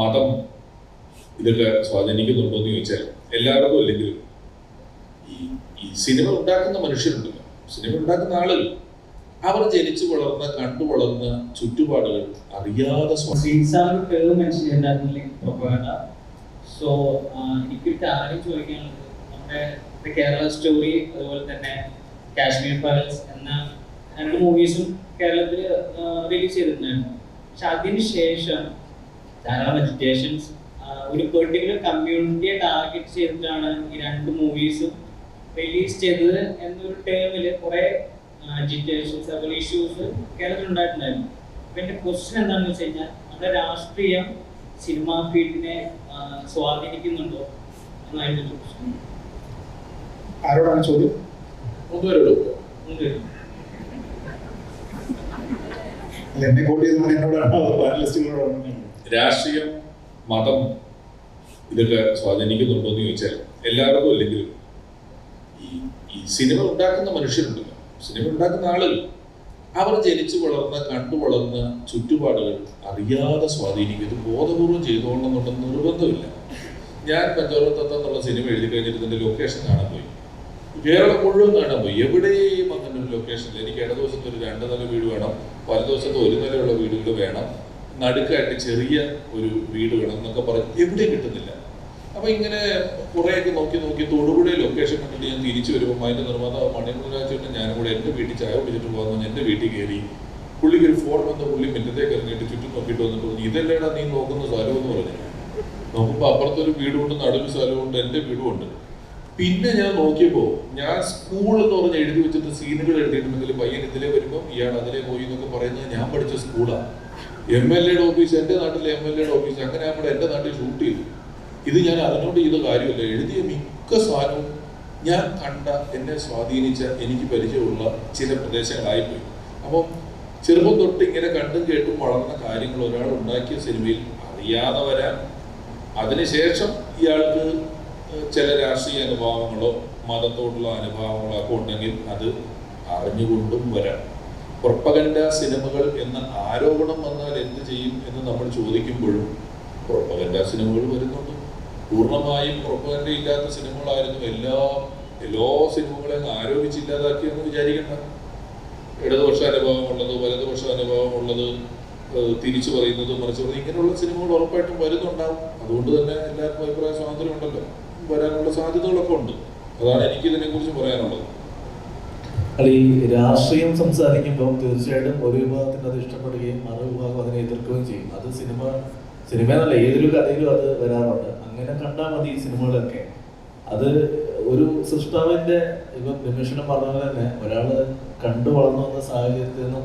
മതം ഇതൊക്കെ സ്വാധീനിക്കുന്നുണ്ടോ എന്ന് ചോദിച്ചാൽ എല്ലാവർക്കും അല്ലെങ്കിലും ഈ ഈ സിനിമ ഉണ്ടാക്കുന്ന മനുഷ്യരുണ്ടല്ലോ. സിനിമ ഉണ്ടാക്കുന്ന ആളുകൾ. അവർ ജനിച്ചു വളർന്ന കണ്ടു വളർന്ന ചുറ്റുപാടുകൾ അറിയാതെ സോ എനിക്കൊരു കാര്യം ചോദിക്കാനുള്ളത് നമ്മുടെ കേരള സ്റ്റോറി അതുപോലെ തന്നെ കാശ്മീർ ഫയൽസ് എന്ന രണ്ട് മൂവീസും കേരളത്തിൽ റിലീസ് ചെയ്തിട്ടുണ്ടായിരുന്നു. പക്ഷെ അതിന് ശേഷം ധാരാളം എഡ്യൂക്കേഷൻസ് ഒരു പെർട്ടിക്കുലർ കമ്മ്യൂണിറ്റിയെ ടാർഗറ്റ് ചെയ്തിട്ടാണ് ഈ രണ്ട് മൂവീസും റിലീസ് ചെയ്തത് എന്നൊരു ടേമിൽ കുറെ അജിറ്റേഷൻസ് അതുപോലെ ഇഷ്യൂസ് കേരളത്തിൽ ഉണ്ടായിട്ടുണ്ടായിരുന്നു. അപ്പൊ എന്റെ ക്വസ്റ്റ്യൻ എന്താണെന്ന് വെച്ച് കഴിഞ്ഞാൽ നമ്മുടെ രാഷ്ട്രീയം സിനിമാ ഫീൽഡിനെ സ്വാധീനിക്കുന്നുണ്ടോ എന്നായിരുന്നു ക്വസ്റ്റ്യൻ ആരോടാണ് ചോദ്യം? എന്നെ കോട്ട് എന്നോടാണ്? എന്നോടാണോ പാനലിസ്റ്റുകളോടാണോ രാഷ്ട്രീയം മതം ഇതൊക്കെ സ്വാധീനിക്കുന്നുണ്ടോ എന്ന് ചോദിച്ചാൽ എല്ലാവർക്കും അല്ലെങ്കിലും ഈ ഈ സിനിമ ഉണ്ടാക്കുന്ന മനുഷ്യരുണ്ടല്ലോ. സിനിമ ഉണ്ടാക്കുന്ന ആളുകൾ. അവർ ജനിച്ചു വളർന്ന കണ്ടു വളർന്ന ചുറ്റുപാടുകൾ അറിയാതെ സ്വാധീനിക്കുന്നത് ബോധപൂർവം ബോധപൂർവം ചെയ്തോളണം നിർബന്ധമില്ല. ഞാൻ പഞ്ചോറത്തത്ത എന്നുള്ള സിനിമ എഴുതി കഴിഞ്ഞിട്ട് ലൊക്കേഷൻ കാണാൻ പോയി. കേരളം മുഴുവൻ കാണാൻ പോയി. എവിടെയും അങ്ങനെ ഒരു ലൊക്കേഷനിൽ എനിക്ക് ഇടതുവശത്ത് ഒരു രണ്ട് നില വീട് വേണം. വലതുവശത്ത് ഒരു നിലയുള്ള വീടുകൾ വേണം. നടുക്കായിട്ട് ചെറിയ ഒരു വീട് വേണം എന്നൊക്കെ പറഞ്ഞ് എവിടെയും കിട്ടുന്നില്ല. അപ്പൊ ഇങ്ങനെ കുറേയൊക്കെ നോക്കി നോക്കി തൊടുപുഴ ലൊക്കേഷൻ കണ്ടിട്ട് ഞാൻ തിരിച്ചു വരുമ്പോൾ അതിന്റെ നിർമ്മാതാവ് മണിമുരാജേട്ടൻ ഞാനും കൂടെ എന്റെ വീട്ടിൽ ചായ കുടിച്ചിട്ട് പോകാമെന്ന് എന്റെ വീട്ടിൽ കയറി. പുള്ളിക്ക് ഒരു ഫോൺ വന്ന പുള്ളി മിറ്റത്തേക്ക് ഇറങ്ങിയിട്ട് ചുറ്റും നോക്കിയിട്ട് വന്നിട്ട് പറഞ്ഞു ഇതല്ലേടാ നീ നോക്കുന്ന സ്ഥലം എന്ന് പറഞ്ഞു. നോക്കുമ്പോ അപ്പുറത്തൊരു വീടുമുണ്ട് നടുവ് സ്ഥലമുണ്ട് എന്റെ വീടുമുണ്ട് പിന്നെ ഞാൻ നോക്കിയപ്പോ ഞാൻ സ്കൂൾ എന്ന് പറഞ്ഞ് എഴുതി വെച്ചിട്ട് സീനുകൾ എഴുതിയിട്ടുണ്ടെങ്കിൽ പയ്യൻ ഇതിലേ വരുമ്പോൾ ഇയാൾ അതിലേ പോയി എന്നൊക്കെ പറയുന്നത് ഞാൻ പഠിച്ച സ്കൂളാണ് എം എൽ എയുടെ ഓഫീസ് എന്റെ നാട്ടിലെ എം എൽ എയുടെ ഓഫീസ് അങ്ങനെ നമ്മുടെ എന്റെ നാട്ടിൽ ഷൂട്ട് ചെയ്തു. ഇത് ഞാൻ അതിനോട് ചെയ്ത കാര്യമല്ല. എഴുതിയ മിക്ക സാധനവും ഞാൻ കണ്ട എന്നെ സ്വാധീനിച്ച എനിക്ക് പരിചയമുള്ള ചില പ്രദേശങ്ങളായിപ്പോയി. അപ്പം ചെറുപ്പം തൊട്ട് ഇങ്ങനെ കണ്ടും കേട്ടും വളർന്ന കാര്യങ്ങൾ ഒരാൾ ഉണ്ടാക്കിയ സിനിമയിൽ അറിയാതെ വരാൻ അതിനുശേഷം ഇയാൾക്ക് ചില രാഷ്ട്രീയ അനുഭാവങ്ങളോ മതത്തോടുള്ള അനുഭാവങ്ങളോ ഒക്കെ ഉണ്ടെങ്കിൽ അത് അറിഞ്ഞുകൊണ്ടും വരാം പ്രൊപ്പഗൻഡ സിനിമകൾ എന്ന ആരോപണം വന്നാൽ എന്ത് ചെയ്യും എന്ന് നമ്മൾ ചോദിക്കുമ്പോഴും പ്രൊപ്പഗൻഡ സിനിമകൾ വരുന്നുണ്ട്. പൂർണമായും പ്രൊപ്പഗൻഡ ഇല്ലാത്ത സിനിമകളായിരുന്നു എല്ലാ എല്ലാ സിനിമകളെയും ആരോപിച്ചില്ലാതാക്കിയെന്ന് വിചാരിക്കണ്ട. ഇടതുപക്ഷ അനുഭവം ഉള്ളത് വലതുപക്ഷ അനുഭവം ഉള്ളത് തിരിച്ചു പറയുന്നത് മറിച്ച് പറയുന്നത് ഇങ്ങനെയുള്ള സിനിമകൾ ഉറപ്പായിട്ടും വരുന്നുണ്ടാവും. അതുകൊണ്ട് തന്നെ എല്ലാവർക്കും അഭിപ്രായ സ്വാതന്ത്ര്യം ഉണ്ടല്ലോ. വരാനുള്ള സാധ്യതകളൊക്കെ ഉണ്ട്. അതാണ് എനിക്ക് ഇതിനെക്കുറിച്ച് പറയാനുള്ളത്. അല്ല ഈ രാഷ്ട്രീയം സംസാരിക്കുമ്പോൾ തീർച്ചയായിട്ടും ഒരു വിഭാഗത്തിന് അത് ഇഷ്ടപ്പെടുകയും മറു വിഭാഗം അതിനെ എതിർക്കുകയും ചെയ്യും. അത് സിനിമ സിനിമ എന്നല്ല ഏതൊരു കഥയിലും അത് വരാറുണ്ട്. അങ്ങനെ കണ്ടാൽ മതി ഈ സിനിമകളൊക്കെ. അത് ഒരു സൃഷ്ടാവിന്റെ ഇപ്പം നിമിഷം പറഞ്ഞ പോലെ തന്നെ ഒരാൾ കണ്ടു വളർന്നു വന്ന സാഹചര്യത്തിൽ നിന്നും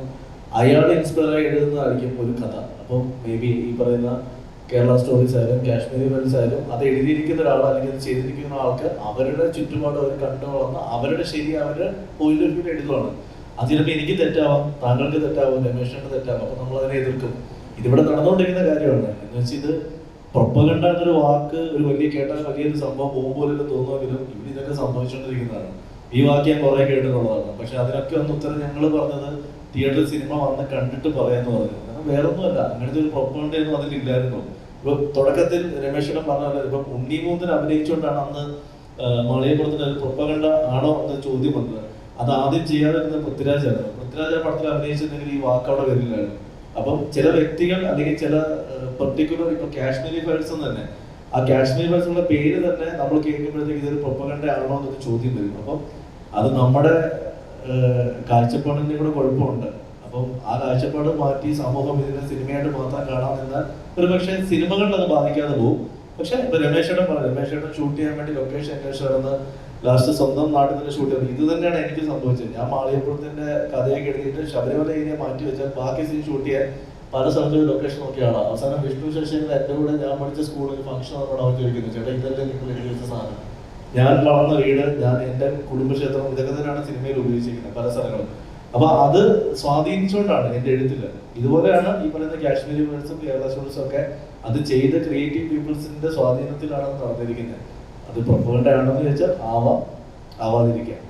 അയാൾ ഇൻസ്പയർ ആയി എഴുതുന്നതായിരിക്കും ഒരു കഥ. അപ്പം മേ ബി ഈ പറയുന്ന കേരള സ്റ്റോറീസ് ആയാലും കാശ്മീരി വെൽസ് ആയാലും അത് എഴുതിയിരിക്കുന്ന ഒരാൾ അല്ലെങ്കിൽ അത് ചെയ്തിരിക്കുന്ന ആൾക്ക് അവരുടെ ചുറ്റുപാട് അവർ കണ്ടു വളർന്ന അവരുടെ ശരി ഓഫ് വ്യൂ എഴുതുവാണ് അത് ചിലപ്പോൾ എനിക്ക് തെറ്റാവാം താങ്കൾക്ക് തെറ്റാവാം രമേശിന് തെറ്റാവാം അപ്പൊ നമ്മൾ അതിനെ എതിർക്കും. ഇതിവിടെ നടന്നുകൊണ്ടിരിക്കുന്ന കാര്യമാണ്. എന്ന് വെച്ചാൽ ഇത് പ്രൊപ്പകണ്ട എന്നൊരു വാക്ക് ഒരു വലിയ കേട്ടാൽ വലിയൊരു സംഭവം പോകുമ്പോലൊക്കെ തോന്നുമെങ്കിലും ഇവിടെ ഇതൊക്കെ സംഭവിച്ചുകൊണ്ടിരിക്കുന്നതാണ്. ഈ വാക്ക് ഞാൻ കുറെ കേട്ടിട്ടുള്ളതാണ്. പക്ഷെ അതിനൊക്കെ ഒന്ന് ഉത്തരം ഞങ്ങൾ പറഞ്ഞത് തിയേറ്ററിൽ സിനിമ വന്ന് കണ്ടിട്ട് പറയാന്ന് പറഞ്ഞു. കാരണം വേറൊന്നുമല്ല അങ്ങനത്തെ ഒരു പ്രൊപ്പകണ്ടയൊന്നും അതിലില്ലായിരുന്നു. ഇപ്പൊ തുടക്കത്തിൽ രമേശിடம் പറഞ്ഞ ഇപ്പൊ ഇപ്പൊ മൂന്നിന് അഭിനയിച്ചുകൊണ്ടാണ് അന്ന് മളയപ്പുറത്തിന്റെ ഒരു പ്രൊപ്പകണ്ട ആണോ എന്ന ചോദ്യം വന്നത് അത് ആദ്യം ചെയ്യാതിരുന്ന പൃഥ്വിരാജാണ് പൃഥ്വിരാജ പടത്തിൽ അഭിനയിച്ചിട്ടുണ്ടെങ്കിൽ ഈ വാക്ക് അവിടെ വരില്ലായിരുന്നു അപ്പം ചില വ്യക്തികൾ അല്ലെങ്കിൽ ചില പെർട്ടിക്കുലർ ഇപ്പൊ കാശ്മീരി ഫയൽസ് തന്നെ ആ കാശ്മീരി ഫയൽസ് പേര് തന്നെ നമ്മൾ കേൾക്കുമ്പോഴത്തേക്ക് ഇതൊരു പ്രൊപ്പകണ്ട ആണോ എന്നൊരു ചോദ്യം വരുന്നു അപ്പം അത് നമ്മുടെ ഏഹ്, കാഴ്ചപ്പാടിന്റെ കൂടെ കുഴപ്പമുണ്ട്. അപ്പം ആ കാഴ്ചപ്പാട് മാറ്റി സമൂഹം ഇതിനെ സിനിമയായിട്ട് മാത്രം കാണാൻ നിന്നാൽ ഒരു പക്ഷേ സിനിമകളിൽ അത് ബാധിക്കാതെ പോകും പക്ഷെ ഇപ്പൊ രമേശേട്ടൻ പറഞ്ഞു രമേശേട്ടൻ ഷൂട്ട് ചെയ്യാൻ വേണ്ടി ലൊക്കേഷൻ അന്വേഷിച്ച് നടന്ന് ലാസ്റ്റ് സ്വന്തം നാട്ടിൽ തന്നെ ഷൂട്ട് ചെയ്തത് ഇത് തന്നെയാണ് എനിക്ക് സംഭവിച്ചത്. ഞാൻ മാളിയപ്പുറത്തിന്റെ കഥയൊക്കെ എടുത്തിട്ട് ശബരിമല ഏരിയ മാറ്റി വെച്ചാൽ ബാക്കി സീൻ ഷൂട്ട് ചെയ്യാൻ പല സ്ഥലത്തും ലൊക്കേഷൻ നോക്കിയാണ് അവസാനം വിഷ്ണു ശശികൾ എന്റെ കൂടെ ഞാൻ പഠിച്ച സ്കൂളിൽ ഫംഗ്ഷൻ ചോദിക്കുന്നു ചേട്ടാ ഇതല്ലേ നിങ്ങൾ എഴുതി വെച്ച സാധനം. ഞാൻ വളർന്ന വീട് ഞാൻ എന്റെ കുടുംബക്ഷേത്രം ഇതൊക്കെ തന്നെയാണ് സിനിമയിൽ ഉപയോഗിച്ചിരിക്കുന്നത് പല സ്ഥലങ്ങളും. അപ്പൊ അത് സ്വാധീനിച്ചുകൊണ്ടാണ് എന്റെ എഴുത്തിൽ ഇതുപോലെയാണ് ഈ പറയുന്ന കാശ്മീരി വേർഡ്സും കേരള സ്റ്റോറീസും ഒക്കെ അത് ചെയ്ത ക്രിയേറ്റീവ് പീപ്പിൾസിന്റെ സ്വാധീനത്തിലാണ് നടന്നിരിക്കുന്നത് അത് പ്രൊപ്പഗണ്ട ആണെന്ന് ചോദിച്ചാൽ ആവാം ആവാതിരിക്കാം.